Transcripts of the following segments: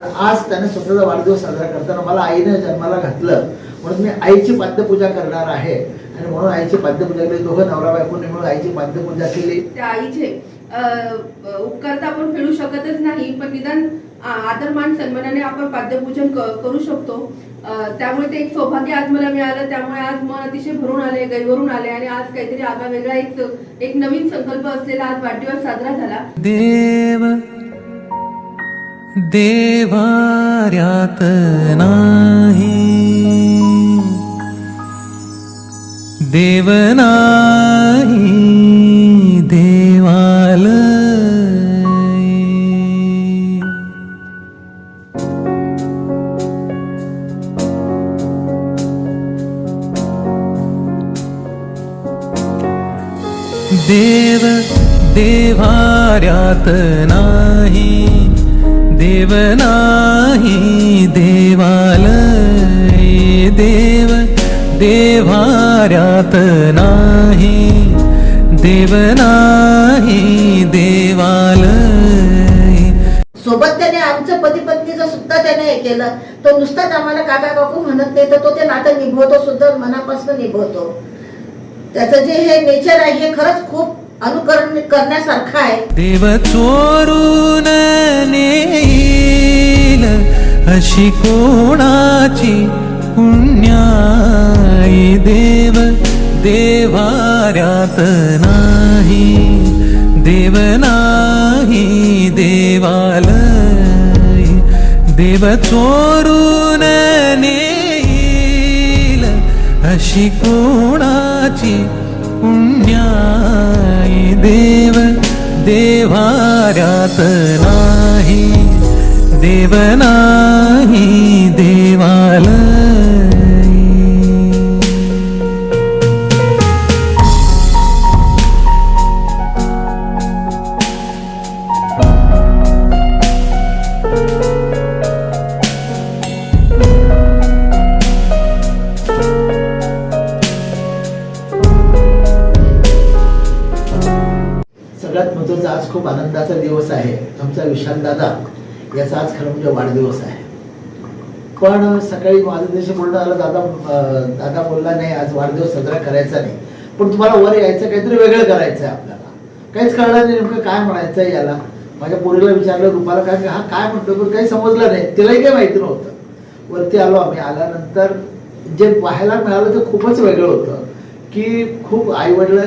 आज त्याने स्वतःचा वाढदिवस साजरा करताना मला आईने जन्माला घातलं. म्हणून मी आईची पाद्यपूजा करणार आहे. आणि म्हणून आईची पाद्यपूजा केली. दोघं नवरा बायकोने मिळून आईची पाद्यपूजा केली. त्या आईचे उपकार तर आपण फेडू शकतच नाही पण निदान आ- आदरमान सन्मानाने आपण पाद्यपूजन क- करू शकतो. त्यामुळे ते एक सौभाग्य आज मला मिळालं. त्यामुळे आज मन अतिशय भरून आले गैवरून आले. आणि आज काहीतरी आगळा वेगळा एक एक नवीन संकल्प असलेला आज वाढदिवस साजरा झाला. देव देवार्यात नाही। देव नाही देवालय। देव देवार्यात नाही देव नाही देवालय देव देवार्यात नाही. देव नाही देवालय. सोबत त्याने आमचं पती पत्नीचं सुद्धा त्याने हे केलं. तो नुसताच आम्हाला काका काकू म्हणत नाही तर तो ते नातं निभवतो सुद्धा मनापासून निभवतो. त्याचं जे हे नेचर आहे हे खरंच खूप अनुकरण करण्यासारखा आहे. देव चोरून नेईल अशी कोणाची पुण्याई देव देवाऱ्यात नाही. देव नाही देवालय. देव चोरून नेईल अशी कोणाची पुण्याई देव देवाऱ्यात नाही देव नाही देवाला सगळ्यात आज खूप आनंदाचा दिवस आहे. आमचा विशाल दादा याचा आज खरं म्हणजे वाढदिवस आहे. पण सकाळी माझं देश बोलणं आलं दादा दादा बोलला नाही आज वाढदिवस साजरा करायचा नाही. पण तुम्हाला वर यायचं काहीतरी वेगळं करायचं आहे आपल्याला. काहीच कळलं नाही नेमकं काय म्हणायचं आहे याला. माझ्या पोरीला विचारलं रुपाला काय हा काय म्हणतो पण काही समजलं नाही. तिलाही काही माहिती नव्हतं. वरती आलो आम्ही. आल्यानंतर जे पाहायला मिळालं ते खूपच वेगळं होतं. की खूप आई वडील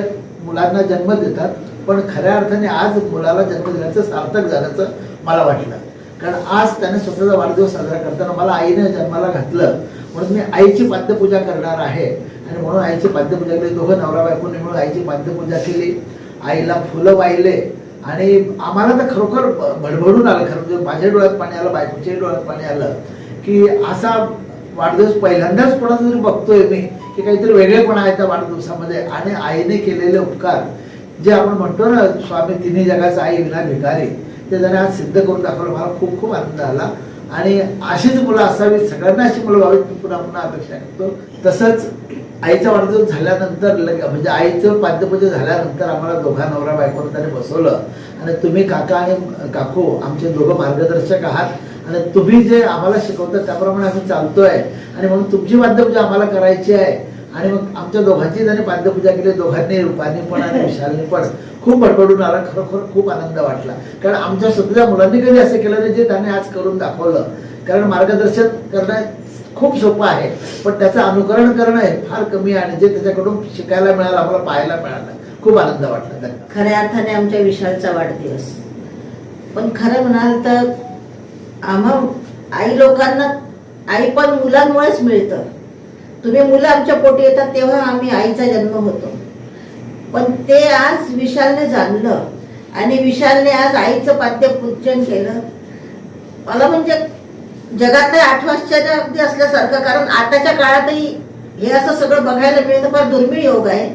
मुलांना जन्म देतात. पण खऱ्या अर्थाने आज मुलाला जन्म दिल्याचं सार्थक झाल्याचं मला वाटलं. कारण आज त्याने स्वतःचा वाढदिवस साजरा करताना मला आईने जन्माला घातलं. म्हणून मी आईची पाद्यपूजा करणार आहे. आणि म्हणून आईची पाद्यपूजा केली. दोघं नवरा बायकोने म्हणून आईची पाद्यपूजा केली. आईला फुलं वाहिले. आणि आम्हाला तर खरोखर भडभडून आलं. खरं म्हणजे माझ्या डोळ्यात पाणी आलं बायकोच्याही डोळ्यात पाणी आलं. की असा वाढदिवस पहिल्यांदाच कोणाचा तरी बघतोय मी की काहीतरी वेगळेपणा आहे त्या वाढदिवसामध्ये. आणि आईने केलेले उपकार जे आपण म्हणतो ना स्वामी तिन्ही जगाचा आई विना भिकारी ते त्याने आज सिद्ध करून दाखवलं. मला खूप खूप आनंद आला. आणि अशीच मुलं असावी सगळ्यांना अशी मुलं व्हावीत. मी पुन्हा पुन्हा अपेक्षा करतो. तसंच आईचा वाढदिवस झाल्यानंतर लगे म्हणजे आईचं पाद्यपूजा झाल्यानंतर आम्हाला दोघा नवरा बायकोनं त्याने बसवलं. आणि तुम्ही काका आणि काकू आमचे दोघं मार्गदर्शक आहात. आणि तुम्ही जे आम्हाला शिकवता त्याप्रमाणे आम्ही चालतोय. आणि म्हणून तुमची पाद्यपूजा आम्हाला करायची आहे. आणि मग आमच्या दोघांची त्याने पाद्यपूजा केली दोघांनी रूपाने पण आणि विशालने पण खूप भडबडून आला. खरोखर खूप आनंद वाटला. कारण आमच्या स्वतःच्या मुलांनी कधी असं केलं नाही जे त्याने आज करून दाखवलं. कारण मार्गदर्शन करणं खूप सोपं आहे. पण त्याचं अनुकरण करणं हे फार कमी आहे आणि जे त्याच्याकडून शिकायला मिळालं आम्हाला पाहायला मिळालं. खूप आनंद वाटला. खऱ्या अर्थाने आमच्या विशालचा वाढदिवस. पण खरं म्हणाल तर आम्हा आई लोकांना आई पण मुलांमुळेच मिळतं. तुम्ही मुलं आमच्या पोटी येतात तेव्हा आम्ही आईचा जन्म होतो. पण ते आज विशालने जाणलं आणि विशालने आज आईचं पाद्यपूजन केलं. मला म्हणजे जगातल्या आठ आश्चर्य अगदी असल्यासारखं कारण आताच्या काळातही हे असं सगळं बघायला मिळतं फार दुर्मिळ योग आहे.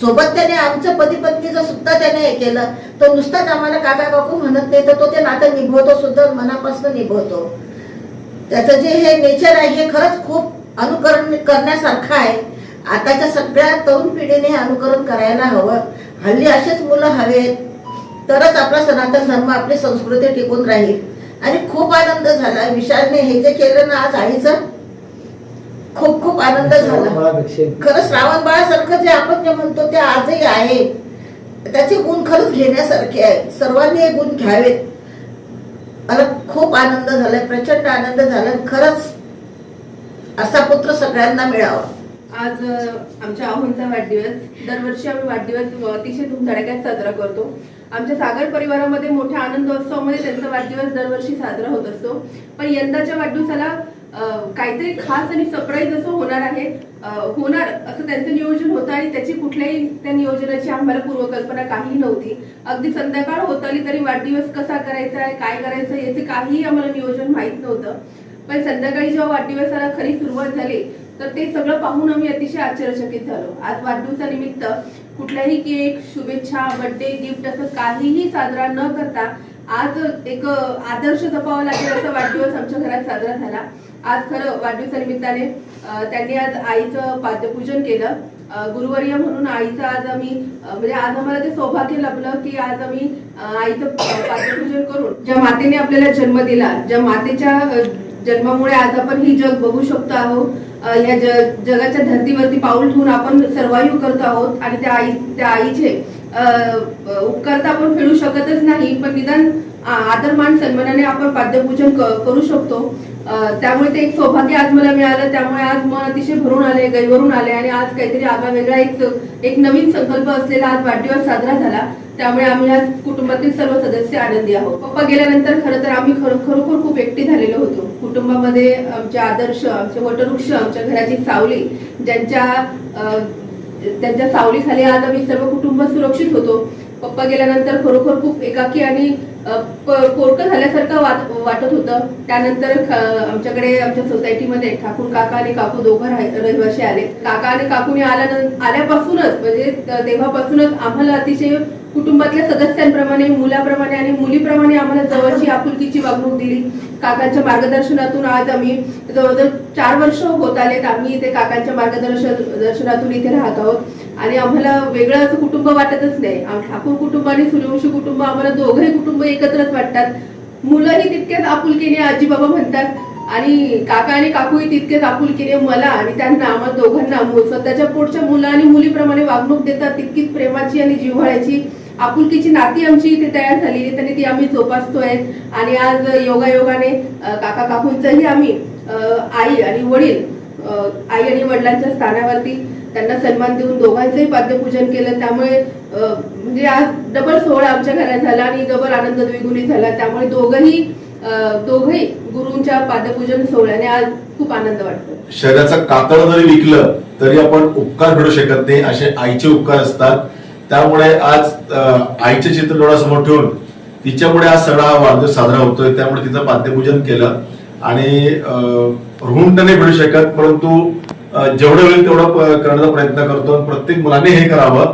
सोबत त्याने आमचं पती पत्नीचं सुद्धा त्याने हे केलं. तो नुसताच आम्हाला काका काकू म्हणत नाही तर तो ते नातं निभवतो सुद्धा मनापासून निभवतो. त्याचं जे हे नेचर आहे हे खरंच खूप अनुकरण करण्यासारखं आहे. आताच्या सगळ्या तरुण पिढीने हे अनुकरण करायला हवं. हल्ली असेच मुलं हवेत. तरच आपला सनातन धर्म आपली संस्कृती टिकून राहील. आणि खूप आनंद झाला. विशालने हे जे केलं ना आज आईचं खूप खूप आनंद झाला. खरं श्रावण बाळासारखं जे आपण जे म्हणतो ते आजही आहे. त्याचे गुण खरंच घेण्यासारखे आहे सर्वांनी हे गुण घ्यावेत. मला खूप आनंद झालाय. प्रचंड आनंद झाला खरंच असा पुत्र सगळ्यांना मिळावा. आज आमच्या आहोंचा वाढदिवस. दरवर्षी आम्ही वाढदिवस अतिशय धुमधडाक्यात साजरा करतो. आमच्या सागर परिवारामध्ये मोठ्या आनंदोत्सवामध्ये त्यांचा वाढदिवस दरवर्षी साजरा होत असतो. पण यंदाच्या वाढदिवसाला काहीतरी खास आणि सरप्राईज असं होणार आहे. होणार असं त्यांचं नियोजन होतं आणि त्याची कुठल्याही त्या नियोजनाची आम्हाला पूर्वकल्पना काहीही नव्हती. अगदी संध्याकाळ होत आली तरी वाढदिवस कसा करायचा आहे काय करायचं आहे याचे काहीही आम्हाला नियोजन माहीत नव्हतं. पण संध्याकाळी जेव्हा वाढदिवसाला खरी सुरुवात झाली तर ते सगळं पाहून आम्ही अतिशय आश्चर्यचकित झालो. आज वाढदिवसानिमित्त कुठल्याही केक शुभेच्छा बर्थडे गिफ्ट असं काहीही साजरा न करता आज एक आदर्श जपावा लागेल असा वाढदिवस आमच्या घरात साजरा झाला. आज खरं वाढदिवसानिमित्ताने त्यांनी आज आईचं पाद्यपूजन केलं. गुरुवर्य म्हणून आईचं आज आम्ही म्हणजे आज आम्हाला ते सौभाग्य लाभलं की आज आम्ही आईचं पाद्यपूजन करून ज्या मातेने आपल्याला जन्म दिला ज्या मातेच्या जन्मामुळे आज आपण ही जग बघू शकतो आहोत. या ज- जगाच्या धर्तीवरती पाऊल ठेवून आपण सर्वाईव्ह करतो आहोत आणि त्या आई त्या आईचे उपकार तर आपण फेडू शकतच नाही पण निदान आदरमान सन्मानाने आपण पाद्यपूजन क- करू शकतो. त्यामुळे ते एक सौभाग्य आज मला मिळालं. त्यामुळे आज मन अतिशय भरून आले गैवरून आले आणि आज काहीतरी आगळा वेगळा एक एक नवीन संकल्प असलेला आज वाढदिवस साजरा झाला. त्यामुळे आम्ही आज कुटुंबातील सर्व सदस्य आनंदी आहोत. पप्पा गेल्यानंतर खरं तर आम्ही खरो खरोखर खूप एकटी झालेलो होतो. कुटुंबामध्ये आमचे आदर्श आमचे वटवृक्ष आमच्या घराची सावली ज्यांच्या त्यांच्या सावलीखाली आज आम्ही सर्व कुटुंब सुरक्षित होतो. पप्पा गेल्यानंतर खरोखर खूप एकाकी आणि पोरकं झाल्यासारखं वाट वाटत होतं. त्यानंतर आमच्याकडे आमच्या सोसायटीमध्ये ठाकूर काका आणि काकू दोघं रहिवाशी आले. काका आणि काकूने आल्यानंतर आल्यापासूनच म्हणजे तेव्हापासूनच आम्हाला अतिशय कुटुंबातल्या सदस्यांप्रमाणे मुलाप्रमाणे आणि मुलीप्रमाणे आम्हाला जवळची आपुलकीची वागणूक दिली. काकांच्या मार्गदर्शनातून आज आम्ही जवळजवळ चार वर्ष होत आलेत आम्ही इथे काकांच्या मार्गदर्शन दर्शनातून इथे राहत आहोत. आणि आम्हाला वेगळं असं कुटुंब वाटतच नाही. आम- ठाकूर कुटुंब आणि सूर्यवंशी कुटुंब आम्हाला दोघंही कुटुंब एकत्रच वाटतात. मुलंही तितक्याच आपुलकीने आजी बाबा म्हणतात आणि काका आणि काकूही तितकेच आपुलकीने मला आणि त्यांना आम्हाला दोघांना स्वतःच्या पोटच्या मुलं आणि मुलीप्रमाणे वागणूक देतात. तितकीच प्रेमाची आणि जिव्हाळ्याची आपुलकीची नाती आमची इथे तयार झालेली आहेत ती आम्ही जोपासतोय. आणि आज योगायोगाने काका काकूंचंही आम्ही आई आणि वडील आई आणि वडिलांच्या स्थानावरती त्यांना सन्मान देऊन दोघांचंही पाद्यपूजन केलं. त्यामुळे म्हणजे आज डबल सोहळा आमच्या घरात झाला आणि डबल आनंद द्विगुणी झाला. त्यामुळे दोघंही दोघही दोघंही गुरूंच्या पाद्यपूजन सोहळ्याने आज खूप आनंद वाटतो. शरीराचं कातळ जरी विकलं तरी आपण उपकार घडू शकत नाही. असे आईचे उपकार असतात. त्यामुळे आज आईचे चित्र डोळ्यासमोर ठेवून तिच्यामुळे आज सगळा हा वाढदिवस साजरा होतोय. त्यामुळे तिचं पाद्यपूजन केलं. आणि अं, ऋण तर नाही फेडू शकत परंतु जेवढं होईल तेवढं करण्याचा प्रयत्न करतो प्रत्येक मुलाने हे करावं.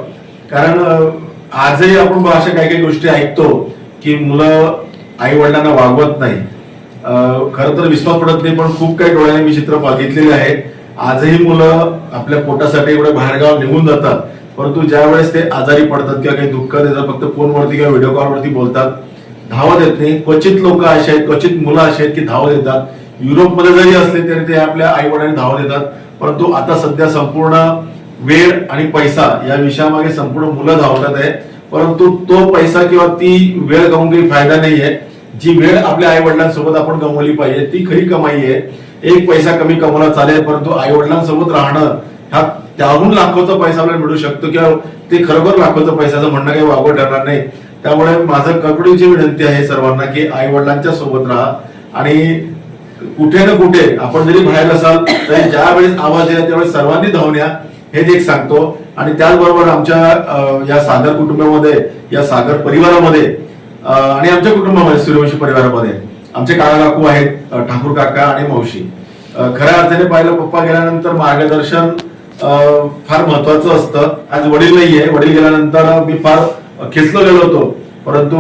कारण आजही आपण अशा काही काही गोष्टी ऐकतो की मुलं आई वडिलांना वागवत नाही. खर खरं तर विश्वास पडत नाही पण खूप काही डोळ्याने मी चित्र बघितलेले आहे. आजही मुलं आपल्या पोटासाठी एवढं बाहेरगाव निघून जातात. परंतु ज्या वेळेस ते आजारी पडतात किंवा काही दुःख देतात फक्त फोनवरती किंवा व्हिडिओ कॉलवरती बोलतात धावत येत नाही. क्वचित लोक असे आहेत क्वचित मुलं असे आहेत की धावत येतात. युरोपमध्ये जरी असले तरी ते आपल्या आई वडिलांनी धावत येतात. परंतु आता सध्या संपूर्ण वेळ आणि पैसा या विषयामागे संपूर्ण मुलं धावतात आहेत परंतु तो पैसा किंवा ती वेळ गमवून काही फायदा आहे. जी वेळ आपल्या आई वडिलांसोबत आपण गमवली पाहिजे ती खरी कमाई आहे. एक पैसा कमी कमवला चालेल परंतु आई वडिलांसोबत राहणं हा त्याहून लाखोचा पैसा आपल्याला मिळू शकतो किंवा ते खरोखर लाखोचा पैशाचं म्हणणं काही वागवं ठरणार नाही. त्यामुळे माझं कडकडीची विनंती आहे सर्वांना की आई वडिलांच्या सोबत राहा. आणि कुठे ना कुठे आपण जरी बाहेर असाल तरी ज्या वेळेस आवाज येईल त्यावेळेस सर्वांनी धावून या. हेच एक सांगतो. आणि त्याचबरोबर आमच्या या सागर कुटुंबामध्ये या सागर परिवारामध्ये आणि आमच्या कुटुंबामध्ये सूर्यवंशी परिवारामध्ये आमचे काका काकू आहेत ठाकूर काका आणि मावशी. खऱ्या अर्थाने पाहिलं पप्पा गेल्यानंतर मार्गदर्शन अं, फार महत्वाचं असतं. आज वडील नाहीये. वडील गेल्यानंतर मी फार खेचलो गेलो होतो. परंतु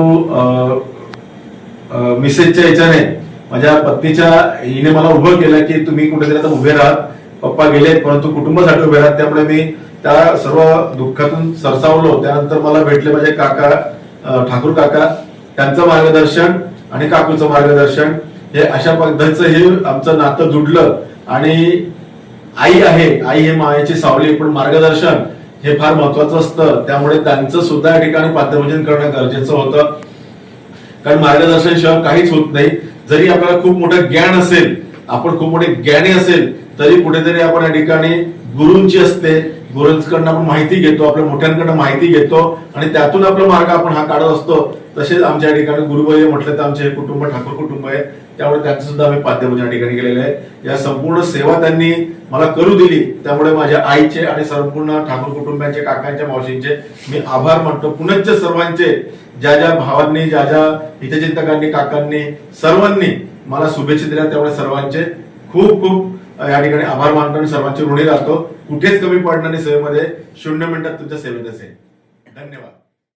मिसेसच्या याच्याने माझ्या पत्नीच्या हिने मला उभं केलं की तुम्ही कुठेतरी आता उभे राहात. पप्पा गेले परंतु कुटुंबासाठी उभे राहत. त्यामुळे मी त्या सर्व दुःखातून सरसावलो. त्यानंतर मला भेटले माझे काका ठाकूर काका. त्यांचं मार्गदर्शन आणि काकूचं मार्गदर्शन. हे अशा पद्धतीचं हे आमचं नातं जुडलं. आणि आई आहे आई हे मायेची सावली पण मार्गदर्शन हे फार महत्वाचं असतं. त्यामुळे त्यांचं सुद्धा या ठिकाणी पाद्यभजन करणं गरजेचं होतं. कारण मार्गदर्शन शिवाय काहीच होत नाही. जरी आपल्याला खूप मोठं ज्ञान असेल आपण खूप मोठे ज्ञानी असेल तरी कुठेतरी आपण या ठिकाणी गुरूंची असते. गुरूंकडनं आपण माहिती घेतो आपल्या मोठ्यांकडनं माहिती घेतो आणि त्यातून आपला मार्ग आपण हा काढत असतो. तसेच आमच्या या ठिकाणी गुरुवर्य म्हटलं तर आमचे हे कुटुंब ठाकूर कुटुंब आहे. त्यामुळे त्यांचं सुद्धा आम्ही पाद्यपूजन या ठिकाणी केलेलं आहे. या संपूर्ण सेवा त्यांनी मला करू दिली. त्यामुळे माझ्या आईचे आणि संपूर्ण ठाकूर कुटुंबाचे काकांच्या मावशींचे मी आभार मानतो. पुनश्च सर्वांचे ज्या ज्या भावांनी ज्या ज्या हितचिंतकांनी काकांनी सर्वांनी मला शुभेच्छा दिल्या त्यामुळे सर्वांचे खूप खूप या ठिकाणी आभार मानतो आणि सर्वांचे ऋणी राहतो. कुठेच कमी पडणार नाही सेवेमध्ये. शून्य मिनिटात तुमच्या सेवेत असेल धन्यवाद.